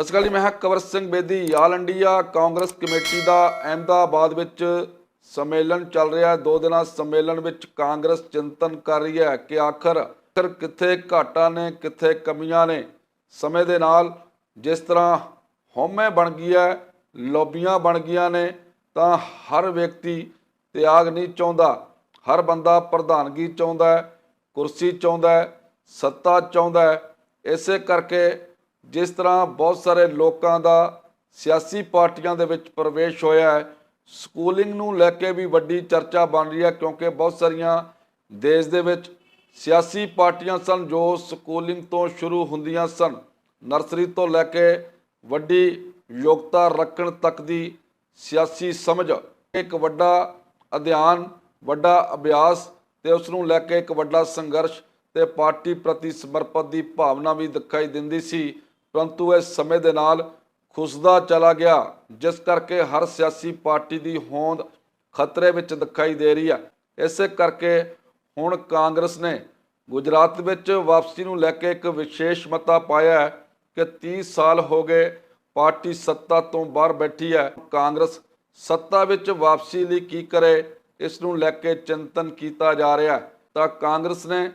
ਸਤਿ ਸ਼੍ਰੀ ਅਕਾਲ ਜੀ, ਮੈਂ ਹਾਂ Kawar Singh Bedi, all India Congress committee ਦਾ ਅਹਿਮਦਾਬਾਦ ਵਿੱਚ ਸੰਮੇਲਨ ਚੱਲ ਰਿਹਾ ਹੈ। ਦੋ ਦਿਨਾਂ ਸੰਮੇਲਨ ਵਿੱਚ ਕਾਂਗਰਸ ਚਿੰਤਨ ਕਰ ਰਹੀ ਹੈ ਕਿ ਆਖਰ ਆਖਰ ਕਿੱਥੇ ਘਾਟਾਂ ਨੇ, ਕਿੱਥੇ ਕਮੀਆਂ ਨੇ। ਸਮੇਂ ਦੇ ਨਾਲ ਜਿਸ ਤਰ੍ਹਾਂ ਹਉਮੈ ਬਣ ਗਈ ਹੈ, ਲੋਬੀਆਂ ਬਣ ਗਈਆਂ ਨੇ, ਤਾਂ ਹਰ ਵਿਅਕਤੀ ਤਿਆਗ ਨਹੀਂ ਚਾਹੁੰਦਾ। ਹਰ ਬੰਦਾ ਪ੍ਰਧਾਨਗੀ ਚਾਹੁੰਦਾ ਕੁਰਸੀ ਚਾਹੁੰਦਾ ਸੱਤਾ ਚਾਹੁੰਦਾ ਇਸੇ ਕਰਕੇ ਜਿਸ ਤਰ੍ਹਾਂ ਬਹੁਤ ਸਾਰੇ ਲੋਕਾਂ ਦਾ ਸਿਆਸੀ ਪਾਰਟੀਆਂ ਦੇ ਵਿੱਚ ਪ੍ਰਵੇਸ਼ ਹੋਇਆ ਹੈ ਸਕੂਲਿੰਗ ਨੂੰ ਲੈ ਕੇ ਵੀ ਵੱਡੀ ਚਰਚਾ ਬਣ ਰਹੀ ਹੈ ਕਿਉਂਕਿ ਬਹੁਤ ਸਾਰੀਆਂ ਦੇਸ਼ ਦੇ ਵਿੱਚ ਸਿਆਸੀ ਪਾਰਟੀਆਂ ਸਨ ਜੋ ਸਕੂਲਿੰਗ ਤੋਂ ਸ਼ੁਰੂ ਹੁੰਦੀਆਂ ਸਨ। ਨਰਸਰੀ ਤੋਂ ਲੈ ਕੇ ਵੱਡੀ ਯੋਗਤਾ ਰੱਖਣ ਤੱਕ ਦੀ ਸਿਆਸੀ ਸਮਝ, ਇੱਕ ਵੱਡਾ ਅਧਿਆਨ ਵੱਡਾ ਅਭਿਆਸ ਤੇ ਉਸ ਨੂੰ ਲੈ ਕੇ ਇੱਕ ਵੱਡਾ ਸੰਘਰਸ਼ ਤੇ ਪਾਰਟੀ ਪ੍ਰਤੀ ਸਮਰਪਿਤ ਦੀ ਭਾਵਨਾ ਵੀ ਦਿਖਾਈ ਦਿੰਦੀ ਸੀ। ਪਰੰਤੂ ਇਸ ਸਮੇਂ ਦੇ ਨਾਲ ਖੁਸਦਾ ਚਲਾ ਗਿਆ, ਜਿਸ ਕਰਕੇ ਹਰ ਸਿਆਸੀ ਪਾਰਟੀ ਦੀ ਹੋਂਦ ਖਤਰੇ ਵਿੱਚ ਦਿਖਾਈ ਦੇ ਰਹੀ ਹੈ। ਇਸੇ ਕਰਕੇ ਹੁਣ ਕਾਂਗਰਸ ਨੇ ਗੁਜਰਾਤ ਵਿੱਚ ਵਾਪਸੀ ਨੂੰ ਲੈ ਕੇ ਇੱਕ ਵਿਸ਼ੇਸ਼ ਮਤਾ ਪਾਇਆ ਹੈ ਕਿ 30 ਸਾਲ ਹੋ ਗਏ ਪਾਰਟੀ ਸੱਤਾ ਤੋਂ ਬਾਹਰ ਬੈਠੀ ਹੈ। ਕਾਂਗਰਸ ਸੱਤਾ ਵਿੱਚ ਵਾਪਸੀ ਲਈ ਕੀ ਕਰੇ, ਇਸ ਨੂੰ ਲੈ ਕੇ ਚਿੰਤਨ ਕੀਤਾ ਜਾ ਰਿਹਾ ਤਾਂ ਕਾਂਗਰਸ ਨੇ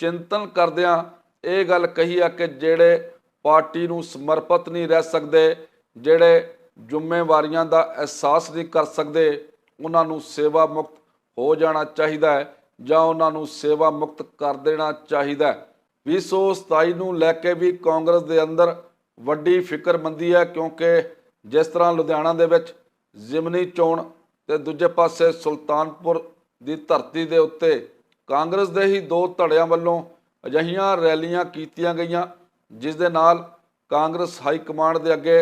ਚਿੰਤਨ ਕਰਦਿਆਂ ਇਹ ਗੱਲ ਕਹੀ ਆ ਕਿ ਜਿਹੜੇ ਪਾਰਟੀ ਨੂੰ ਸਮਰਪਿਤ ਨਹੀਂ ਰਹਿ ਸਕਦੇ, ਜਿਹੜੇ ਜ਼ਿੰਮੇਵਾਰੀਆਂ ਦਾ ਅਹਿਸਾਸ ਨਹੀਂ ਕਰ ਸਕਦੇ, ਉਹਨਾਂ ਨੂੰ ਸੇਵਾ ਮੁਕਤ ਹੋ ਜਾਣਾ ਚਾਹੀਦਾ ਹੈ ਜਾਂ ਉਹਨਾਂ ਨੂੰ ਸੇਵਾ ਮੁਕਤ ਕਰ ਦੇਣਾ ਚਾਹੀਦਾ ਹੈ। 2027 ਨੂੰ ਲੈ ਕੇ ਵੀ ਕਾਂਗਰਸ ਦੇ ਅੰਦਰ ਵੱਡੀ ਫਿਕਰਮੰਦੀ ਹੈ, ਕਿਉਂਕਿ ਜਿਸ ਤਰ੍ਹਾਂ ਲੁਧਿਆਣਾ ਦੇ ਵਿੱਚ ਜ਼ਿਮਨੀ ਚੋਣ ਤੇ ਦੂਜੇ ਪਾਸੇ ਸੁਲਤਾਨਪੁਰ ਦੀ ਧਰਤੀ ਦੇ ਉੱਤੇ ਕਾਂਗਰਸ ਦੇ ਹੀ ਦੋ ਧੜਿਆਂ ਵੱਲੋਂ ਅਜਿਹੀਆਂ ਰੈਲੀਆਂ ਕੀਤੀਆਂ ਗਈਆਂ। ਜਿਸ ਦੇ ਨਾਲ ਕਾਂਗਰਸ ਹਾਈ ਕਮਾਂਡ ਦੇ ਅੱਗੇ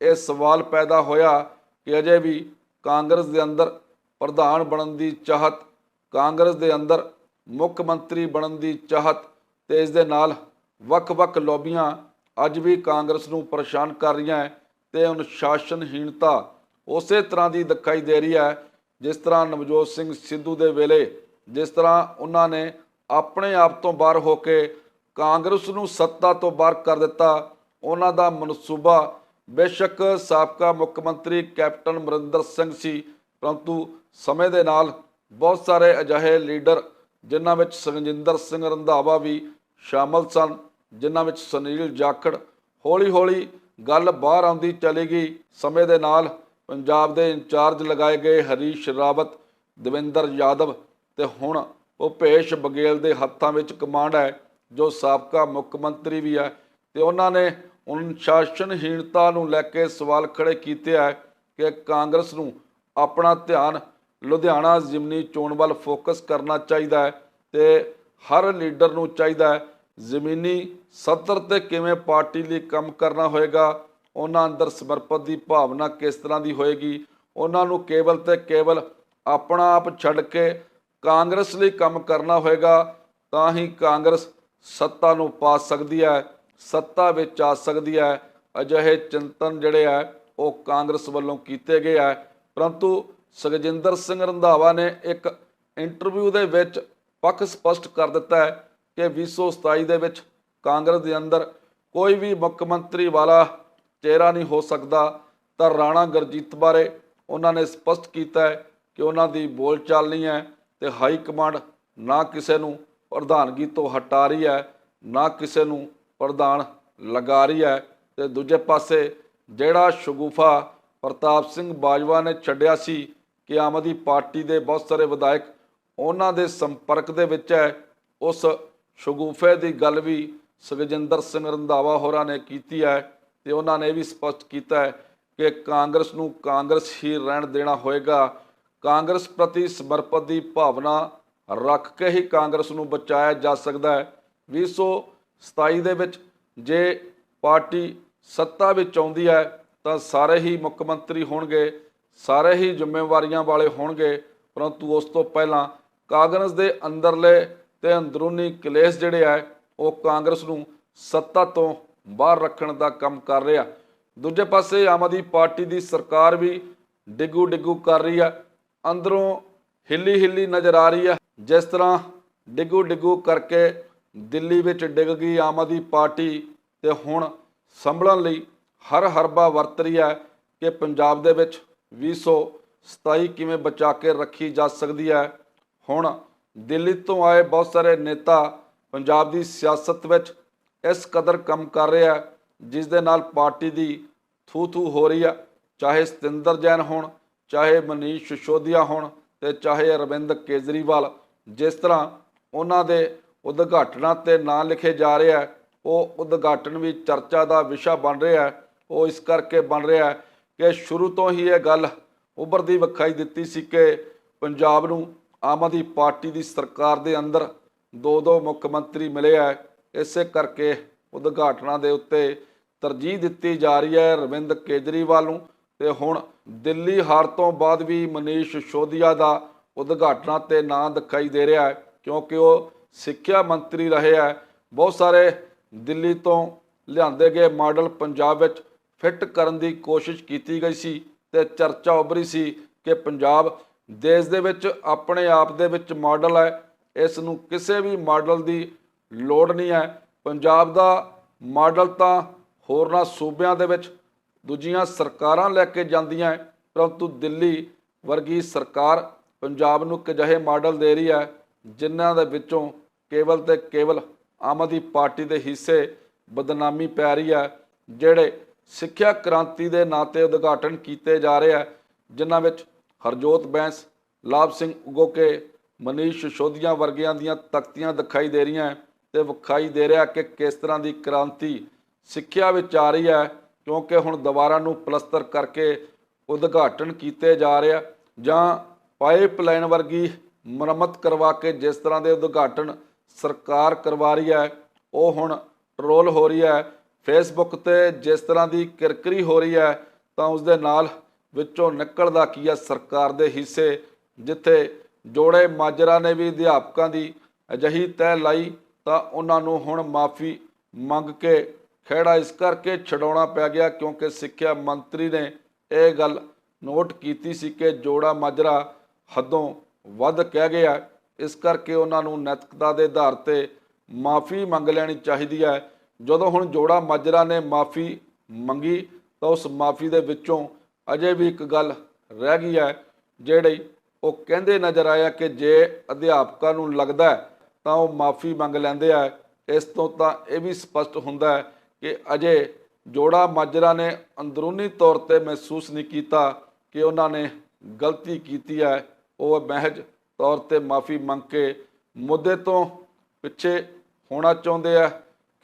ਇਹ ਸਵਾਲ ਪੈਦਾ ਹੋਇਆ ਕਿ ਅਜੇ ਵੀ ਕਾਂਗਰਸ ਦੇ ਅੰਦਰ ਪ੍ਰਧਾਨ ਬਣਨ ਦੀ ਚਾਹਤ, ਕਾਂਗਰਸ ਦੇ ਅੰਦਰ ਮੁੱਖ ਮੰਤਰੀ ਬਣਨ ਦੀ ਚਾਹਤ ਤੇ ਇਸ ਦੇ ਨਾਲ ਵੱਖ-ਵੱਖ ਲੋਬੀਆਂ ਅੱਜ ਵੀ ਕਾਂਗਰਸ ਨੂੰ ਪਰੇਸ਼ਾਨ ਕਰ ਰਹੀਆਂ ਹੈ ਤੇ ਅਨੁਸ਼ਾਸਨਹੀਣਤਾ ਉਸੇ ਤਰ੍ਹਾਂ ਦੀ ਦਿਖਾਈ ਦੇ ਰਹੀ ਹੈ ਜਿਸ ਤਰ੍ਹਾਂ ਨਵਜੋਤ ਸਿੰਘ ਸਿੱਧੂ ਦੇ ਵੇਲੇ, ਜਿਸ ਤਰ੍ਹਾਂ ਉਹਨਾਂ ਨੇ ਆਪਣੇ ਆਪ ਤੋਂ ਬਾਹਰ ਹੋ ਕੇ ਕਾਂਗਰਸ ਨੂੰ ਸੱਤਾ ਤੋਂ ਬਾਹਰ ਕਰ ਦਿੱਤਾ। ਉਹਨਾਂ ਦਾ ਮਨਸੂਬਾ ਬੇਸ਼ੱਕ ਸਾਬਕਾ ਮੁੱਖ ਮੰਤਰੀ ਕੈਪਟਨ ਅਮਰਿੰਦਰ ਸਿੰਘ ਸੀ, ਪਰੰਤੂ ਸਮੇਂ ਦੇ ਨਾਲ ਬਹੁਤ ਸਾਰੇ ਅਜਿਹੇ ਲੀਡਰ, ਜਿਨ੍ਹਾਂ ਵਿੱਚ ਸੁਖਜਿੰਦਰ ਸਿੰਘ ਰੰਧਾਵਾ ਵੀ ਸ਼ਾਮਲ ਸਨ, ਜਿਨ੍ਹਾਂ ਵਿੱਚ ਸੁਨੀਲ ਜਾਖੜ ਹੌਲੀ-ਹੌਲੀ ਗੱਲ ਬਾਹਰ ਆਉਂਦੀ ਚਲੀ ਗਈ। ਸਮੇਂ ਦੇ ਨਾਲ ਪੰਜਾਬ ਦੇ ਇੰਚਾਰਜ ਲਗਾਏ ਗਏ ਹਰੀਸ਼ ਰਾਵਤ, ਦਵਿੰਦਰ ਯਾਦਵ ਤੇ ਹੁਣ ਭੁਪੇਸ਼ ਬਗੇਲ ਦੇ ਹੱਥਾਂ ਵਿੱਚ ਕਮਾਂਡ ਹੈ। ਜੋ ਸਾਬਕਾ ਮੁੱਖ ਮੰਤਰੀ ਵੀ ਹੈ, ਤੇ ਉਹਨਾਂ ਨੇ ਅਨੁਸ਼ਾਸਨਹੀਣਤਾ ਨੂੰ ਲੈ ਕੇ ਸਵਾਲ ਖੜੇ ਕੀਤੇ ਹੈ ਕਿ ਕਾਂਗਰਸ ਨੂੰ ਆਪਣਾ ਧਿਆਨ ਲੁਧਿਆਣਾ ਜ਼ਿਮਨੀ ਚੋਣ ਵੱਲ ਫੋਕਸ ਕਰਨਾ ਚਾਹੀਦਾ ਹੈ ਤੇ ਹਰ ਲੀਡਰ ਨੂੰ ਚਾਹੀਦਾ ਹੈ ਜ਼ਮੀਨੀ ਸੱਤਰ ਤੇ ਕਿਵੇਂ ਪਾਰਟੀ ਲਈ ਕੰਮ ਕਰਨਾ ਹੋਏਗਾ, ਉਹਨਾਂ ਅੰਦਰ ਸਮਰਪਿਤ ਦੀ ਭਾਵਨਾ ਕਿਸ ਤਰ੍ਹਾਂ ਦੀ ਹੋਏਗੀ, ਉਹਨਾਂ ਨੂੰ ਕੇਵਲ ਤੇ ਕੇਵਲ ਆਪਣਾ ਆਪ ਛੱਡ ਕੇ ਕਾਂਗਰਸ ਲਈ ਕੰਮ ਕਰਨਾ ਹੋਏਗਾ, ਤਾਂ ਹੀ ਕਾਂਗਰਸ ਸੱਤਾ ਨੂੰ ਪਾ ਸਕਦੀ ਹੈ, ਸੱਤਾ ਵਿੱਚ ਆ ਸਕਦੀ ਹੈ। ਅਜਿਹੇ ਚਿੰਤਨ ਜਿਹੜੇ ਆ ਉਹ ਕਾਂਗਰਸ ਵੱਲੋਂ ਕੀਤੇ ਗਏ ਆ ਪਰੰਤੂ ਸੁਖਜਿੰਦਰ ਸਿੰਘ ਰੰਧਾਵਾ ਨੇ ਇੱਕ ਇੰਟਰਵਿਊ ਦੇ ਵਿੱਚ ਪੱਖ ਸਪਸ਼ਟ ਕਰ ਦਿੱਤਾ ਹੈ ਕਿ 2027 ਦੇ ਵਿੱਚ ਕਾਂਗਰਸ ਦੇ ਅੰਦਰ ਕੋਈ ਵੀ ਮੁੱਖ ਮੰਤਰੀ ਵਾਲਾ ਚਿਹਰਾ ਨਹੀਂ ਹੋ ਸਕਦਾ। ਤਾਂ ਰਾਣਾ ਗੁਰਜੀਤ ਬਾਰੇ ਉਹਨਾਂ ਨੇ ਸਪਸ਼ਟ ਕੀਤਾ ਹੈ ਕਿ ਉਹਨਾਂ ਦੀ ਬੋਲਚਾਲ ਨਹੀਂ ਹੈ ਤੇ ਹਾਈ ਕਮਾਂਡ ਨਾ ਕਿਸੇ ਨੂੰ ਪ੍ਰਧਾਨਗੀ ਤੋਂ ਹਟਾ ਰਹੀ ਹੈ, ਨਾ ਕਿਸੇ ਨੂੰ ਪ੍ਰਧਾਨ ਲਗਾ ਰਹੀ ਹੈ। ਤੇ ਦੂਜੇ ਪਾਸੇ ਜਿਹੜਾ ਸ਼ਗੂਫਾ ਪ੍ਰਤਾਪ ਸਿੰਘ ਬਾਜਵਾ ਨੇ ਛੱਡਿਆ ਸੀ ਕਿ ਆਮ ਆਦਮੀ ਪਾਰਟੀ ਦੇ ਬਹੁਤ ਸਾਰੇ ਵਿਧਾਇਕ ਉਹਨਾਂ ਦੇ ਸੰਪਰਕ ਦੇ ਵਿੱਚ ਹੈ, ਉਸ ਸ਼ਗੂਫੇ ਦੀ ਗੱਲ ਵੀ ਸੁਖਜਿੰਦਰ ਸਿੰਘ ਰੰਧਾਵਾ ਹੋਰਾਂ ਨੇ ਕੀਤੀ ਹੈ ਤੇ ਉਹਨਾਂ ਨੇ ਇਹ ਵੀ ਸਪਸ਼ਟ ਕੀਤਾ ਹੈ ਕਿ ਕਾਂਗਰਸ ਨੂੰ ਕਾਂਗਰਸ ਹੀ ਰਹਿਣ ਦੇਣਾ ਹੋਏਗਾ। ਕਾਂਗਰਸ ਪ੍ਰਤੀ ਸਮਰਪਿਤ ਦੀ ਭਾਵਨਾ ਰੱਖ ਕੇ ਹੀ ਕਾਂਗਰਸ ਨੂੰ ਬਚਾਇਆ ਜਾ ਸਕਦਾ ਹੈ। 2027 ਦੇ ਵਿੱਚ ਜੇ ਪਾਰਟੀ ਸੱਤਾ ਵਿੱਚ ਆਉਂਦੀ ਹੈ, ਤਾਂ ਸਾਰੇ ਹੀ ਮੁੱਖ ਮੰਤਰੀ ਹੋਣਗੇ, ਸਾਰੇ ਹੀ ਜ਼ਿੰਮੇਵਾਰੀਆਂ ਵਾਲੇ ਹੋਣਗੇ। ਪਰੰਤੂ ਉਸ ਤੋਂ ਪਹਿਲਾਂ ਕਾਂਗਰਸ ਦੇ ਅੰਦਰਲੇ ਤੇ ਅੰਦਰੂਨੀ ਕਲੇਸ਼ ਜਿਹੜੇ ਆ, ਉਹ ਕਾਂਗਰਸ ਨੂੰ ਸੱਤਾ ਤੋਂ ਬਾਹਰ ਰੱਖਣ ਦਾ ਕੰਮ ਕਰ ਰਿਹਾ। ਦੂਜੇ ਪਾਸੇ ਆਮ ਆਦਮੀ ਪਾਰਟੀ ਦੀ ਸਰਕਾਰ ਵੀ ਡਿੱਗੂ ਡਿੱਗੂ ਕਰ ਰਹੀ ਹੈ ਅੰਦਰੋਂ ਹਿੱਲੀ ਹਿੱਲੀ ਨਜ਼ਰ ਆ ਰਹੀ ਹੈ ਜਿਸ ਤਰ੍ਹਾਂ ਡਿੱਗੂ ਡਿੱਗੂ ਕਰਕੇ ਦਿੱਲੀ ਵਿੱਚ ਡਿੱਗ ਗਈ ਆਮ ਆਦਮੀ ਪਾਰਟੀ ਤੇ ਹੁਣ ਸੰਭਲਣ ਲਈ ਹਰ ਹਰਬਾ ਵਰਤ ਰਹੀ ਹੈ ਕਿ ਪੰਜਾਬ ਦੇ ਵਿੱਚ 227 ਕਿਵੇਂ ਬਚਾ ਕੇ ਰੱਖੀ ਜਾ ਸਕਦੀ ਹੈ। ਹੁਣ ਦਿੱਲੀ ਤੋਂ ਆਏ ਬਹੁਤ ਸਾਰੇ ਨੇਤਾ ਪੰਜਾਬ ਦੀ ਸਿਆਸਤ ਵਿੱਚ ਇਸ ਕਦਰ ਕੰਮ ਕਰ ਰਿਹਾ ਜਿਸ ਦੇ ਨਾਲ ਪਾਰਟੀ ਦੀ ਥੂ ਥੂ ਹੋ ਰਹੀ ਹੈ। ਚਾਹੇ ਸਤਿੰਦਰ ਜੈਨ ਹੋਣ, ਚਾਹੇ ਮਨੀਸ਼ ਸਿਸੋਦੀਆ ਹੋਣ ਤੇ ਚਾਹੇ ਅਰਵਿੰਦ ਕੇਜਰੀਵਾਲ ਜਿਸ ਤਰ੍ਹਾਂ ਉਹਨਾਂ ਦੇ ਉਦਘਾਟਨਾਂ ਤੇ ਨਾਂ ਲਿਖੇ ਜਾ ਰਹੇ ਹੈ, ਉਹ ਉਦਘਾਟਨ ਵੀ ਚਰਚਾ ਦਾ ਵਿਸ਼ਾ ਬਣ ਰਿਹਾ ਉਹ ਇਸ ਕਰਕੇ ਬਣ ਰਿਹਾ ਕਿ ਸ਼ੁਰੂ ਤੋਂ ਹੀ ਇਹ ਗੱਲ ਉੱਭਰਦੀ ਵਿਖਾਈ ਦਿੱਤੀ ਸੀ ਕਿ ਪੰਜਾਬ ਨੂੰ ਆਮ ਆਦਮੀ ਪਾਰਟੀ ਦੀ ਸਰਕਾਰ ਦੇ ਅੰਦਰ ਦੋ ਦੋ ਮੁੱਖ ਮੰਤਰੀ ਮਿਲੇ ਹੈ। ਇਸੇ ਕਰਕੇ ਉਦਘਾਟਨਾਂ ਦੇ ਉੱਤੇ ਤਰਜੀਹ ਦਿੱਤੀ ਜਾ ਰਹੀ ਹੈ ਰਵਿੰਦ ਕੇਜਰੀਵਾਲ ਨੂੰ। ਤੇ ਹੁਣ ਦਿੱਲੀ ਹਾਰ ਤੋਂ ਬਾਅਦ ਵੀ ਮਨੀਸ਼ ਸਿਸੋਦੀਆ ਦਾ ਉਦਘਾਟਨਾਂ ਤੇ ਨਾਂ ਦਿਖਾਈ ਦੇ ਰਿਹਾ ਹੈ, ਕਿਉਂਕਿ ਉਹ ਸਿੱਖਿਆ ਮੰਤਰੀ ਰਹੇ ਹੈ। ਬਹੁਤ ਸਾਰੇ ਦਿੱਲੀ ਤੋਂ ਲਿਆਂਦੇ ਗਏ ਮਾਡਲ ਪੰਜਾਬ ਵਿੱਚ ਫਿੱਟ ਕਰਨ ਦੀ ਕੋਸ਼ਿਸ਼ ਕੀਤੀ ਗਈ ਸੀ ਤੇ ਚਰਚਾ ਉੱਭਰੀ ਸੀ ਕਿ ਪੰਜਾਬ ਦੇਸ਼ ਦੇ ਵਿੱਚ ਆਪਣੇ ਆਪ ਦੇ ਵਿੱਚ ਮਾਡਲ ਹੈ, ਇਸ ਨੂੰ ਕਿਸੇ ਵੀ ਮਾਡਲ ਦੀ ਲੋੜ ਨਹੀਂ ਹੈ। ਪੰਜਾਬ ਦਾ ਮਾਡਲ ਤਾਂ ਹੋਰਨਾਂ ਸੂਬਿਆਂ ਦੇ ਵਿੱਚ ਦੂਜੀਆਂ ਸਰਕਾਰਾਂ ਲੈ ਕੇ ਜਾਂਦੀਆਂ ਪਰੰਤੂ ਦਿੱਲੀ ਵਰਗੀ ਸਰਕਾਰ ਪੰਜਾਬ ਨੂੰ ਇੱਕ ਅਜਿਹੇ ਮਾਡਲ ਦੇ ਰਹੀ ਹੈ ਜਿਨ੍ਹਾਂ ਦੇ ਵਿੱਚੋਂ ਕੇਵਲ ਤੇ ਕੇਵਲ ਆਮ ਆਦਮੀ ਪਾਰਟੀ ਦੇ ਹਿੱਸੇ ਬਦਨਾਮੀ ਪੈ ਰਹੀ ਹੈ, ਜਿਹੜੇ ਸਿੱਖਿਆ ਕ੍ਰਾਂਤੀ ਦੇ ਨਾਂ ਤੇ ਉਦਘਾਟਨ ਕੀਤੇ ਜਾ ਰਹੇ ਹੈ, ਜਿਨ੍ਹਾਂ ਵਿੱਚ ਹਰਜੋਤ ਬੈਂਸ, ਲਾਭ ਸਿੰਘ ਉਗੋਕੇ, ਮਨੀਸ਼ ਸਿਸੋਦੀਆ ਵਰਗਿਆਂ ਦੀਆਂ ਤਖਤੀਆਂ ਦਿਖਾਈ ਦੇ ਰਹੀਆਂ ਹੈ ਤੇ ਵਿਖਾਈ ਦੇ ਰਿਹਾ ਕਿ ਕਿਸ ਤਰ੍ਹਾਂ ਦੀ ਕ੍ਰਾਂਤੀ ਸਿੱਖਿਆ ਵਿੱਚ ਆ ਰਹੀ ਹੈ, ਕਿਉਂਕਿ ਹੁਣ ਦੁਬਾਰਾ ਨੂੰ ਪਲਸਤਰ ਕਰਕੇ ਉਦਘਾਟਨ ਕੀਤੇ ਜਾ ਰਿਹਾ ਜਾਂ ਪਾਈਪਲਾਈਨ ਵਰਗੀ ਮੁਰੰਮਤ ਕਰਵਾ ਕੇ ਜਿਸ ਤਰ੍ਹਾਂ ਦੇ ਉਦਘਾਟਨ ਸਰਕਾਰ ਕਰਵਾ ਰਹੀ ਹੈ, ਉਹ ਹੁਣ ਟਰੋਲ ਹੋ ਰਹੀ ਹੈ। ਫੇਸਬੁੱਕ ਤੇ ਜਿਸ ਤਰ੍ਹਾਂ ਦੀ ਕਿਰਕਰੀ ਹੋ ਰਹੀ ਹੈ, ਤਾਂ ਉਸ ਦੇ ਨਾਲ ਵਿੱਚੋਂ ਨਿਕਲਦਾ ਕੀ ਹੈ ਸਰਕਾਰ ਦੇ ਹਿੱਸੇ, ਜਿੱਥੇ ਜੋੜੇ ਮਾਜਰਾ ਨੇ ਵੀ ਅਧਿਆਪਕਾਂ ਦੀ ਅਜਿਹੀ ਤਹਿ ਲਾਈ, ਤਾਂ ਉਹਨਾਂ ਨੂੰ ਹੁਣ ਮਾਫੀ ਮੰਗ ਕੇ ਖਹਿੜਾ ਇਸ ਕਰਕੇ ਛਡਾਉਣਾ ਪੈ ਗਿਆ ਕਿਉਂਕਿ ਸਿੱਖਿਆ ਮੰਤਰੀ ਨੇ ਇਹ ਗੱਲ ਨੋਟ ਕੀਤੀ ਸੀ ਕਿ ਜੋੜਾ ਮਾਜਰਾ ਹੱਦੋਂ ਵੱਧ ਕਹਿ ਗਿਆ ਇਸ ਕਰਕੇ ਉਹਨਾਂ ਨੂੰ ਨੈਤਿਕਤਾ ਦੇ ਆਧਾਰ ਤੇ ਮਾਫੀ ਮੰਗ ਲੈਣੀ ਚਾਹੀਦੀ ਹੈ। ਜਦੋਂ ਹੁਣ ਜੋੜਾ ਮਾਜਰਾ ਨੇ ਮਾਫੀ ਮੰਗੀ ਤਾਂ ਉਸ ਮਾਫੀ ਦੇ ਵਿੱਚੋਂ ਅਜੇ ਵੀ ਇੱਕ ਗੱਲ ਰਹਿ ਗਈ ਹੈ, ਜਿਹੜੀ ਉਹ ਕਹਿੰਦੇ ਨਜ਼ਰ ਆਇਆ ਕਿ ਜੇ ਅਧਿਆਪਕਾਂ ਨੂੰ ਲੱਗਦਾ ਤਾਂ ਉਹ ਮਾਫੀ ਮੰਗ ਲੈਂਦੇ ਆ। ਇਸ ਤੋਂ ਤਾਂ ਇਹ ਵੀ ਸਪਸ਼ਟ ਹੁੰਦਾ ਹੈ ਕਿ ਅਜੇ ਜੋੜਾ ਮਾਜਰਾ ਨੇ ਅੰਦਰੂਨੀ ਤੌਰ ਤੇ ਮਹਿਸੂਸ ਨਹੀਂ ਕੀਤਾ ਕਿ ਉਹਨਾਂ ਨੇ ਗਲਤੀ ਕੀਤੀ ਹੈ। ਉਹ ਮਹਿਜ ਤੌਰ ਤੇ ਮਾਫੀ ਮੰਗ ਕੇ ਮੁੱਦੇ ਤੋਂ ਪਿੱਛੇ ਹੋਣਾ ਚਾਹੁੰਦੇ ਆ,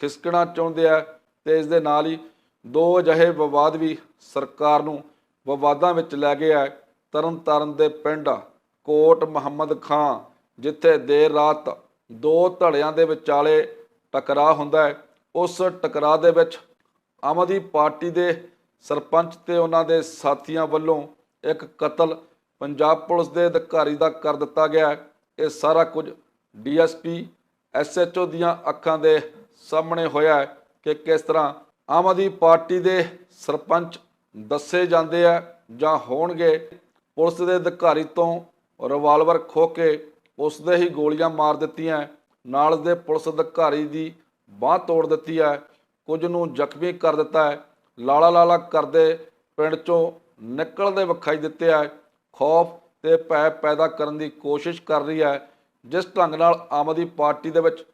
ਖਿਸਕਣਾ ਚਾਹੁੰਦੇ ਆ ਤੇ ਇਸ ਦੇ ਨਾਲ ਹੀ ਦੋ ਅਜਿਹੇ ਵਿਵਾਦ ਵੀ ਸਰਕਾਰ ਨੂੰ ਵਿਵਾਦਾਂ ਵਿੱਚ ਲੈ ਗਏ ਆ। ਤਰਨਤਾਰਨ ਦੇ ਪਿੰਡ ਕੋਟ ਮੁਹੰਮਦ ਖਾਂ, ਜਿੱਥੇ ਦੇਰ ਰਾਤ ਦੋ ਧੜਿਆਂ ਦੇ ਵਿਚਾਲੇ ਟਕਰਾਅ ਹੁੰਦਾ ਹੈ, ਉਸ ਟਕਰਾਅ ਦੇ ਵਿੱਚ ਆਮ ਆਦਮੀ ਪਾਰਟੀ ਦੇ ਸਰਪੰਚ ਤੇ ਉਹਨਾਂ ਦੇ ਸਾਥੀਆਂ ਵੱਲੋਂ ਇੱਕ ਕਤਲ ਪੰਜਾਬ ਪੁਲਿਸ ਦੇ ਅਧਿਕਾਰੀ ਦਾ ਕਰ ਦਿੱਤਾ ਗਿਆ ਇਹ ਸਾਰਾ ਕੁਝ ਡੀਐਸਪੀ, ਐਸਐਚਓ ਦੀਆਂ ਅੱਖਾਂ ਦੇ ਸਾਹਮਣੇ ਹੋਇਆ ਹੈ ਕਿ ਕਿਸ ਤਰ੍ਹਾਂ ਆਮ ਆਦਮੀ ਪਾਰਟੀ ਦੇ ਸਰਪੰਚ ਦੱਸੇ ਜਾਂਦੇ ਆ ਜਾਂ ਹੋਣਗੇ। ਪੁਲਿਸ ਦੇ ਅਧਿਕਾਰੀ ਤੋਂ ਰਿਵਾਲਵਰ ਖੋ ਕੇ ਉਸ ਦੇ ਹੀ ਗੋਲੀਆਂ ਮਾਰ ਦਿੱਤੀਆਂ ਨਾਲ ਦੇ ਪੁਲਿਸ ਅਧਿਕਾਰੀ ਦੀ ਬਾਹ ਤੋੜ ਦਿੱਤੀ ਹੈ। ਕੁਝ ਨੂੰ ਜ਼ਖਮੀ ਕਰ ਦਿੱਤਾ ਹੈ। ਲਾਲਾ ਲਾਲਾ ਕਰਦੇ ਪਿੰਡ ਚੋਂ ਨਿਕਲਦੇ ਵਿਖਾਈ ਦਿੱਤੇ ਹੈ ਖੌਫ ਤੇ ਭੈ ਪੈਦਾ ਕਰਨ ਦੀ ਕੋਸ਼ਿਸ਼ ਕਰ ਰਹੀ ਹੈ ਜਿਸ ਢੰਗ ਨਾਲ ਆਮ ਆਦਮੀ ਪਾਰਟੀ ਦੇ ਵਿੱਚ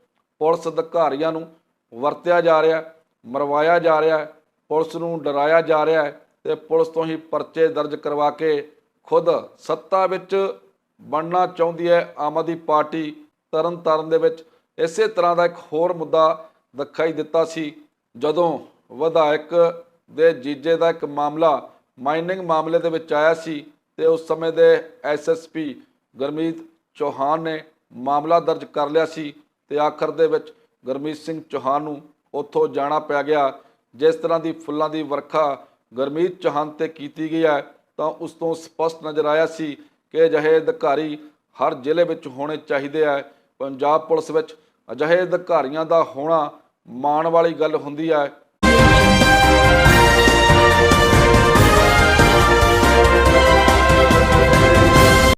ਪੁਲਿਸ ਅਧਿਕਾਰੀਆਂ ਨੂੰ ਵਰਤਿਆ ਜਾ ਰਿਹਾ ਹੈ, ਮਰਵਾਇਆ ਜਾ ਰਿਹਾ ਹੈ ਪੁਲਿਸ ਨੂੰ ਡਰਾਇਆ ਜਾ ਰਿਹਾ ਹੈ ਤੇ ਪੁਲਿਸ ਤੋਂ ਹੀ ਪਰਚੇ ਦਰਜ ਕਰਵਾ ਕੇ ਖੁਦ ਸੱਤਾ ਵਿੱਚ ਬਣਨਾ ਚਾਹੁੰਦੀ ਹੈ ਆਮ ਆਦਮੀ ਪਾਰਟੀ ਤਰਨ ਤਾਰਨ ਦੇ ਵਿੱਚ। ਇਸੇ ਤਰ੍ਹਾਂ ਦਾ ਇੱਕ ਹੋਰ ਮੁੱਦਾ ਦਿਖਾਈ ਦਿੱਤਾ ਸੀ ਜਦੋਂ ਵਿਧਾਇਕ ਦੇ ਜੀਜੇ ਦਾ ਇੱਕ ਮਾਮਲਾ ਮਾਈਨਿੰਗ ਮਾਮਲੇ ਦੇ ਵਿੱਚ ਆਇਆ ਸੀ ਤੇ ਉਸ ਸਮੇਂ ਦੇ ਐਸਐਸਪੀ ਗੁਰਮੀਤ ਚੌਹਾਨ ਨੇ ਮਾਮਲਾ ਦਰਜ ਕਰ ਲਿਆ ਸੀ ਤੇ ਆਖਰ ਦੇ ਵਿੱਚ ਗੁਰਮੀਤ ਸਿੰਘ ਚੌਹਾਨ ਨੂੰ ਉੱਥੋਂ ਜਾਣਾ ਪੈ ਗਿਆ। ਜਿਸ ਤਰ੍ਹਾਂ ਦੀ ਫੁੱਲਾਂ ਦੀ ਵਰਖਾ ਗੁਰਮੀਤ ਚੌਹਾਨ ਤੇ ਕੀਤੀ ਗਈ ਹੈ, ਤਾਂ ਉਸ ਤੋਂ ਸਪਸ਼ਟ ਨਜ਼ਰ ਆਇਆ ਸੀ ਕਿ ਅਜਿਹੇ ਅਧਿਕਾਰੀ ਹਰ ਜ਼ਿਲ੍ਹੇ ਵਿੱਚ ਹੋਣੇ ਚਾਹੀਦੇ ਹੈ ਪੰਜਾਬ ਪੁਲਿਸ ਵਿੱਚ ਅਜਿਹੇ ਅਧਿਕਾਰੀਆਂ ਦਾ ਹੋਣਾ ਮਾਣ ਵਾਲੀ ਗੱਲ ਹੁੰਦੀ ਹੈ।